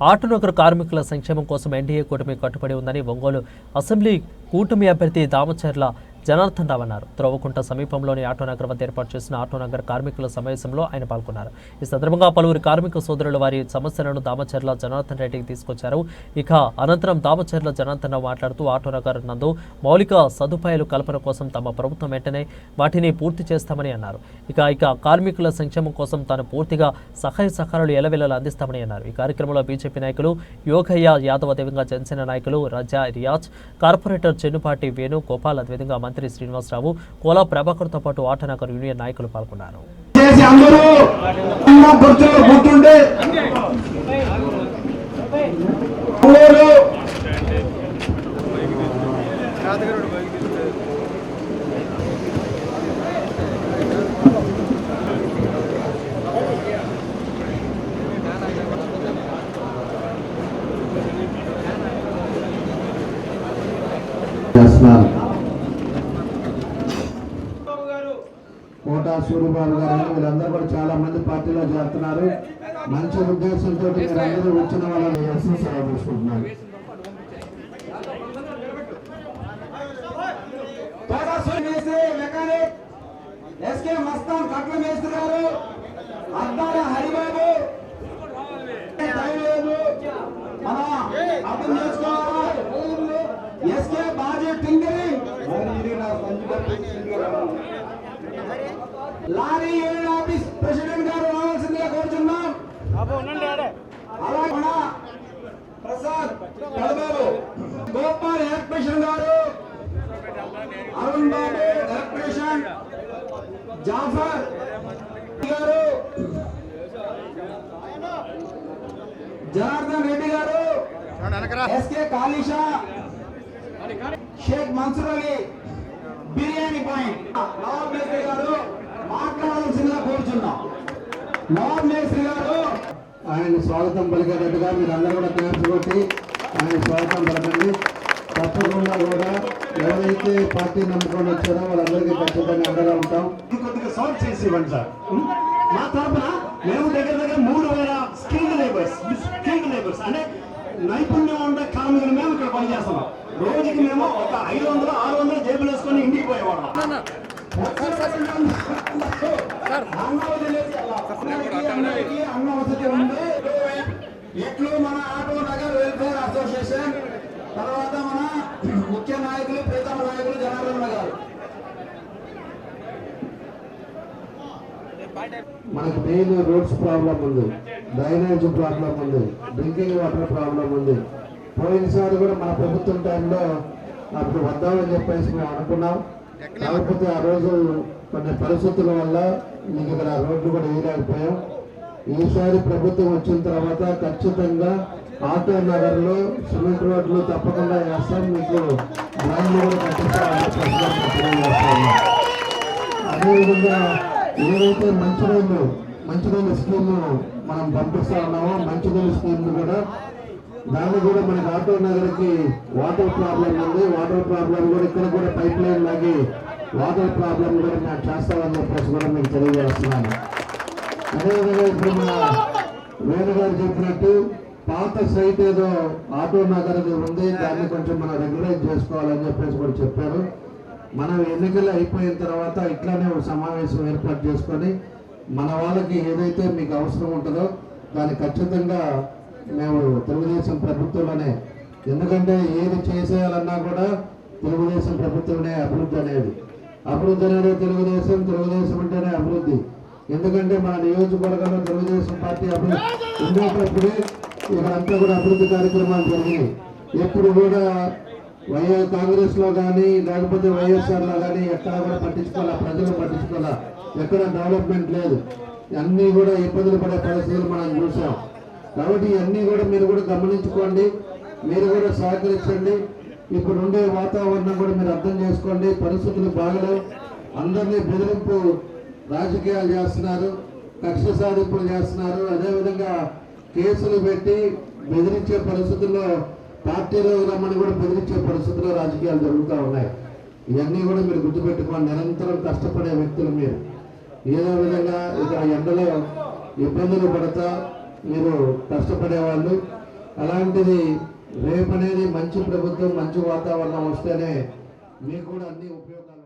ఆటనగర కార్మికుల సంక్షేమం కోసం ఎన్డీఏ కూటమి కట్టుబడి ఉందని ఒంగోలు అసెంబ్లీ కూటమి అభ్యర్థి దామచర్ల జనార్దన్ రావు అన్నారు త్రోవకుంట సమీపంలోని ఆటోనగర్ వద్ద ఏర్పాటు చేసిన ఆటోనగర్ కార్మికుల సమావేశంలో ఆయన పాల్గొన్నారు. ఈ సందర్భంగా పలువురు కార్మిక సోదరులు వారి సమస్యలను దామచర్ల జనార్దన్ రెడ్డికి తీసుకొచ్చారు. ఇక అనంతరం దామచర్ల జనార్దన్ రావు మాట్లాడుతూ ఆటోనగర్ నందు మౌలిక సదుపాయాలు కల్పన కోసం తమ ప్రభుత్వం వెంటనే వాటిని పూర్తి చేస్తామని అన్నారు. ఇక ఇక కార్మికుల సంక్షేమం కోసం తాను పూర్తిగా సహాయ సహకారాలు ఎలవెలలు అందిస్తామని అన్నారు. ఈ కార్యక్రమంలో బీజేపీ నాయకులు యోగయ్య యాదవ్ అదేవిధంగా జనసేన నాయకులు రజా రియాజ్ కార్పొరేటర్ చెన్నుపాటి వేణు గోపాల్ అదేవిధంగా మంత్రి శ్రీనివాసరావు కోలా ప్రభాకర్తో పాటు ఆటనగర్ యూనియన్ నాయకులు పాల్గొన్నారు. అందరూ కోటా సూర్యబాబు గారు వీళ్ళందరూ కూడా చాలా మంది పార్టీలో చేస్తున్నారు మంచి ఉద్దేశంతో మీరందరూ వచ్చిన వాళ్ళని చేసి సేవ తీసుకుంటున్నారు. ఎస్కే మస్తాన్ కట్ల మేస్త్రి గారు అద్దాల హరిబాబు మన అర్థం చేసుకోవాలి SK Baji tinkering lorry union office president గారు రావాల్సిందిగా కోరుచున్నాం. అలాగే మన ప్రసాద్ కడబాబు గోపాల్ ఎలక్ట్రీషియన్ గారు అరుణ్ బాబు ఎలక్ట్రీషియన్ జాఫర్ గారు జనార్దన్ రెడ్డి గారు ఎస్కే కాళీషా షేక్ మన్సూర్ అలీ బిర్యానీ పాయింట్. నవాబ్ మేస్త్రి గారు మాట్లాడాల్సిందిగా కోరుచున్నాం. నవాబ్ మేస్త్రి గారు ఆయన స్వాగతం పలికేటట్టుగా మీరు అందరూ కూడా క్లాప్స్ కొట్టి ఆయన స్వాగతం పలకండి. తప్పకుండా కూడా ఎవరైతే పార్టీ నమ్ముకొని వచ్చారో వాళ్ళందరికీ ఖచ్చితంగా అండగా ఉంటాం. కొద్దిగా సాల్వ్ చేసి ఇవ్వండి సార్. మా తరపున మేము దగ్గర దగ్గర మూడు వేల స్కిల్డ్ లేబర్స్ స్కిల్డ్ లేబర్స్ అంటే నైపుణ్యం ఉండే కార్మికులు మేము ఇక్కడ పనిచేస్తున్నాం. రోజుకి మేము ఒక ఐదు వందలు ఆరు వందలు జేబులు వేసుకొని ఇంటికి పోయేవాళ్ళం. అన్న వసతి ఉంది ఇట్లు మన ఆటో నగర్ వెల్ఫేర్ అసోసియేషన్ తర్వాత మన ముఖ్య నాయకులు ప్రీతమ నాయకులు జనార్దన్ గారు మనకు మెయిన్ రోడ్స్ ప్రాబ్లం ఉంది. డ్రైనేజ్ ప్రాబ్లం ఉంది. డ్రింకింగ్ వాటర్ ప్రాబ్లం ఉంది. పోయినసారి కూడా మన ప్రభుత్వం టైంలో అప్పుడు వద్దామని చెప్పేసి మేము అనుకున్నాం. కాకపోతే ఆ రోజు కొన్ని పరిస్థితుల వల్ల మీకు ఇక్కడ రోడ్లు కూడా వేయలేకపోయాం. ఈసారి ప్రభుత్వం వచ్చిన తర్వాత ఖచ్చితంగా ఆటో నగర్లో సిమెంట్ రోడ్లు తప్పకుండా వేస్తాం. మీకు గ్రామంలో కట్టిస్తామని ఏదైతే మంచి రోజులు మంచి రోజుల స్కీమ్ మనం పంపిస్తా ఉన్నామో మంచినీళ్ళ స్కీమ్ కూడా దాన్ని కూడా మన ఆటో నగర్కి వాటర్ ప్రాబ్లం ఉంది. వాటర్ ప్రాబ్లం కూడా ఇక్కడ కూడా పైప్ లైన్ లాగి వాటర్ ప్రాబ్లం కూడా మేము చేస్తామని చెప్పేసి కూడా మీకు తెలియజేస్తున్నాను. అదేవిధంగా ఇప్పుడు మన వేణు గారు చెప్పినట్టు పాత సైట్ ఏదో ఆటో నగర్ ఉంది. దాన్ని కొంచెం మనం రెగ్యులైజ్ చేసుకోవాలని చెప్పేసి కూడా చెప్పారు. మనం ఎన్నికలు అయిపోయిన తర్వాత ఇట్లానే ఒక సమావేశం ఏర్పాటు చేసుకొని మన వాళ్ళకి ఏదైతే మీకు అవసరం ఉంటుందో దాన్ని ఖచ్చితంగా మేము తెలుగుదేశం ప్రభుత్వంలోనే ఎందుకంటే ఏది చేసేయాలన్నా కూడా తెలుగుదేశం ప్రభుత్వమే అభివృద్ధి అనేది. అభివృద్ధి అనేది తెలుగుదేశం తెలుగుదేశం అంటేనే అభివృద్ధి. ఎందుకంటే మన నియోజకవర్గంలో తెలుగుదేశం పార్టీ అభివృద్ధి ఉండేటప్పుడే ఇక్కడంతా కూడా అభివృద్ధి కార్యక్రమాలు జరిగినాయి. ఎప్పుడు కూడా వైఎస్ కాంగ్రెస్లో కానీ లేకపోతే వైఎస్ఆర్లో కానీ ఎక్కడ కూడా పట్టించుకోవాలా? ప్రజలు పట్టించుకోవాలా? ఎక్కడ డెవలప్మెంట్ లేదు. అన్నీ కూడా ఇబ్బందులు పడే పరిస్థితులు మనం చూసాం. కాబట్టి ఇవన్నీ కూడా మీరు కూడా గమనించుకోండి. మీరు కూడా సహకరించండి. ఇప్పుడు ఉండే వాతావరణం కూడా మీరు అర్థం చేసుకోండి. పరిస్థితులు బాగలేవు అందరినీ బెదిరింపు రాజకీయాలు చేస్తున్నారు. కక్ష సాధింపులు చేస్తున్నారు. అదేవిధంగా కేసులు పెట్టి బెదిరించే పరిస్థితుల్లో పార్టీలో రమ్మని కూడా బెదిరించే పరిస్థితుల్లో రాజకీయాలు జరుగుతూ ఉన్నాయి. ఇవన్నీ కూడా మీరు గుర్తుపెట్టుకోండి. నిరంతరం కష్టపడే వ్యక్తులు మీరు. ఏదో విధంగా ఇక ఎండలో ఇబ్బందులు పడతా మీరు కష్టపడే వాళ్ళు అలాంటిది రేపు అనేది మంచి ప్రభుత్వం మంచి వాతావరణం వస్తేనే మీకు కూడా అన్ని ఉపయోగాలు